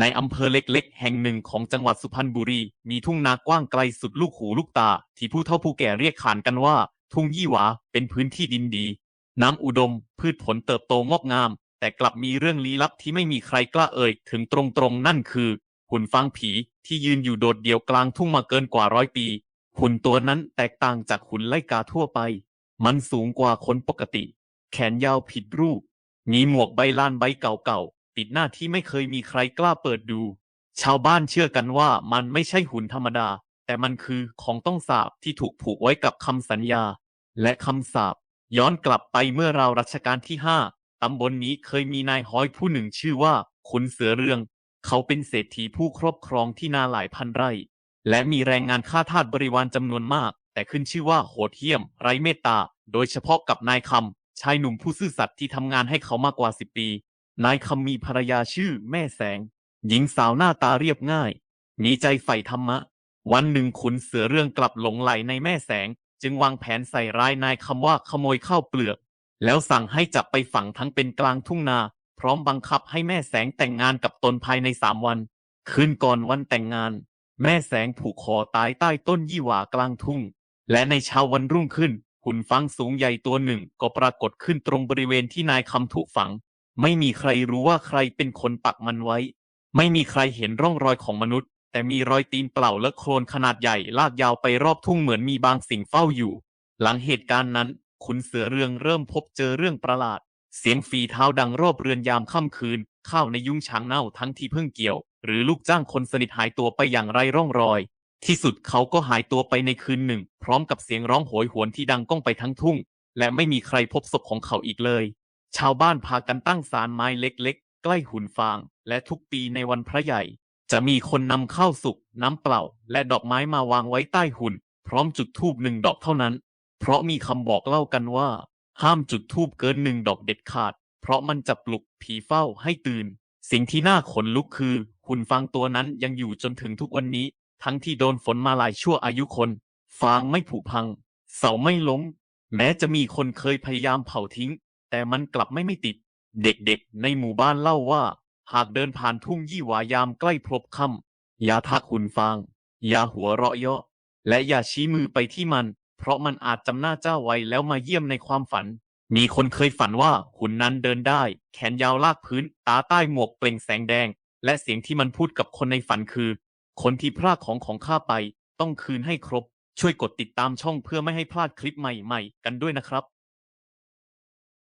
ในอำเภอเล็กๆ แห่งหนึ่งของจังหวัดสุพรรณบุรี มีทุ่งนากว้างไกลสุดลูกหูลูกตา ที่ผู้เฒ่าผู้แก่เรียกขานกันว่า ทุ่งยี่หวา เป็นพื้นที่ดินดี น้ำอุดม พืชผลเติบโตงอกงาม แต่กลับมีเรื่องลี้ลับที่ไม่มีใครกล้าเอ่ย ถึงตรงๆ นั่นคือ หุ่นฟางผีที่ยืนอยู่โดดเดี่ยวกลางทุ่งมาเกินกว่าร้อยปี หุ่นตัวนั้นแตกต่างจากหุ่นไล่กาทั่วไป มันสูงกว่าคนปกติ แขนยาวผิดรูป มีหมวกใบลานใบเก่า ๆปิดหน้าที่ไม่เคยมีใครกล้าเปิดดู ชาวบ้านเชื่อกันว่ามันไม่ใช่หุ่นธรรมดา แต่มันคือของต้องสาบที่ถูกผูกไว้กับคำสัญญา และคำสาบย้อนกลับไปเมื่อราวรัชกาลที่ห้าตำบลนนี้เคยมีนายฮ้อยผู้หนึ่งชื่อว่าขุนเสือเรือง เขาเป็นเศรษฐีผู้ครอบครองที่นาหลายพันไร่ และมีแรงงานฆ่าทาสบริวารจำนวนมาก แต่ขึ้นชื่อว่าโหดเหี้ยม ไร้เมตตา โดยเฉพาะกับนายคำชายหนุ่มผู้ซื่อสัตย์ที่ทำงานให้เขามากกว่าสิบปี นายคำมีภรรยาชื่อแม่แสง หญิงสาวหน้าตาเรียบง่าย มีใจใฝ่ธรรมะ วันหนึ่งขุนเสือเรื่องกลับหลงไหลในแม่แสง จึงวางแผนใส่ร้ายนายคำว่าขโมยข้าวเปลือก แล้วสั่งให้จับไปฝังทั้งเป็นกลางทุ่งนา พร้อมบังคับให้แม่แสงแต่งงานกับตนภายในสามวัน คืนก่อนวันแต่งงาน แม่แสงผูกคอตายใต้ต้นยี่หว่ากลางทุ่ง และในเช้าวันรุ่งขึ้นหุ่นฟางสูงใหญ่ตัวหนึ่งก็ปรากฏขึ้นตรงบริเวณที่นายคำถูกฝัง ไม่มีใครรู้ว่าใครเป็นคนปักมันไว้ ไม่มีใครเห็นร่องรอยของมนุษย์ แต่มีรอยตีนเปล่าและโคลนขนาดใหญ่ลากยาวไปรอบทุ่งเหมือนมีบางสิ่งเฝ้าอยู่ หลังเหตุการณ์นั้นขุนเสือเรืองเริ่มพบเจอเรื่องประหลาด เสียงฝีเท้าดังรอบเรือนยามค่ำคืน ข้าวในยุ้งช้างเน่าทั้งที่เพิ่งเกี่ยว หรือลูกจ้างคนสนิทหายตัวไปอย่างไรร่องรอย ที่สุดเขาก็หายตัวไปในคืนหนึ่ง พร้อมกับเสียงร้องโหยหวนที่ดังก้องไปทั้งทุ่ง และไม่มีใครพบศพของเขาอีกเลย ชาวบ้านพากันตั้งศาลไม้เล็กๆ ใกล้หุ่นฟาง และทุกปีในวันพระใหญ่ จะมีคนนำข้าวสุก น้ำเปล่า และดอกไม้มาวางไว้ใต้หุ่น พร้อมจุดธูปหนึ่งดอกเท่านั้น เพราะมีคำบอกเล่ากันว่า ห้ามจุดธูปเกินหนึ่งดอกเด็ดขาด เพราะมันจะปลุกผีเฝ้าให้ตื่น สิ่งที่น่าขนลุกคือ หุ่นฟางตัวนั้นยังอยู่จนถึงทุกวันนี้ ทั้งที่โดนฝนมาหลายชั่วอายุคน ฟางไม่ผุพัง เสาไม่ล้มแม้จะมีคนเคยพยายามเผาทิ้ง แต่มันกลับไม่ไม่ติด เด็กๆ ในหมู่บ้านเล่าว่า หากเดินผ่านทุ่งยี่หวายามใกล้พลบค่ำอย่าทักหุ่นฟาง อย่าหัวเราะเยาะ และอย่าชี้มือไปที่มัน เพราะมันอาจจำหน้าเจ้าไว้แล้วมาเยี่ยมในความฝัน มีคนเคยฝันว่าหุ่นนั้นเดินได้ แขนยาวลากพื้น ตาใต้หมวกเปล่งแสงแดง และเสียงที่มันพูดกับคนในฝันคือ คนที่พรากของของข้าไป ต้องคืนให้ครบ ช่วยกดติดตามช่องเพื่อไม่ให้พลาดคลิปใหม่ๆ กันด้วยนะครับ